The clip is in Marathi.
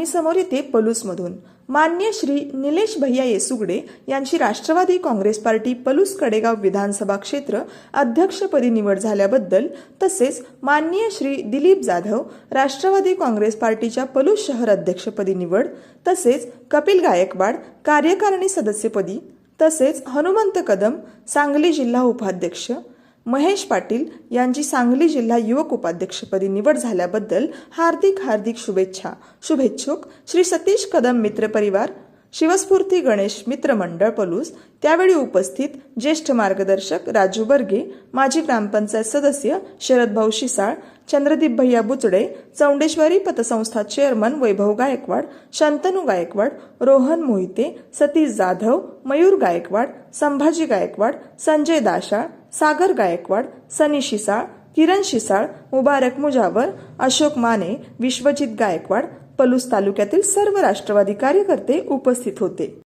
मी समोर येते पलूसमधून. मान्य श्री निलेश भैया येसुगडे यांची राष्ट्रवादी काँग्रेस पार्टी पलूस कडेगाव विधानसभा क्षेत्र अध्यक्षपदी निवड झाल्याबद्दल तसेच माननीय श्री दिलीप जाधव राष्ट्रवादी काँग्रेस पार्टीच्या पलूस शहर अध्यक्षपदी निवड तसेच कपिल गायकवाड कार्यकारिणी सदस्यपदी तसेच हनुमंत कदम सांगली जिल्हा उपाध्यक्ष महेश पाटील यांची सांगली जिल्हा युवक उपाध्यक्षपदी निवड झाल्याबद्दल हार्दिक हार्दिक शुभेच्छा. शुभेच्छुक श्री सतीश कदम मित्र परिवार शिवस्फूर्ती गणेश मित्र मंडळ पलूस. त्यावेळी उपस्थित ज्येष्ठ मार्गदर्शक राजू बर्गे माजी ग्रामपंचायत सदस्य शरदभाऊ शिसाळ चंद्रदीप भैया बुचडे चौंडेश्वरी पतसंस्था चेअरमन वैभव गायकवाड शंतनू गायकवाड रोहन मोहिते सतीश जाधव मयूर गायकवाड संभाजी गायकवाड संजय दाशाळ सागर गायकवाड सनी शिसाळ किरण शिसाळ मुबारक मुजावर अशोक माने विश्वजित गायकवाड पलूस तालुक्यातील सर्व राष्ट्रवादी कार्यकर्ते उपस्थित होते.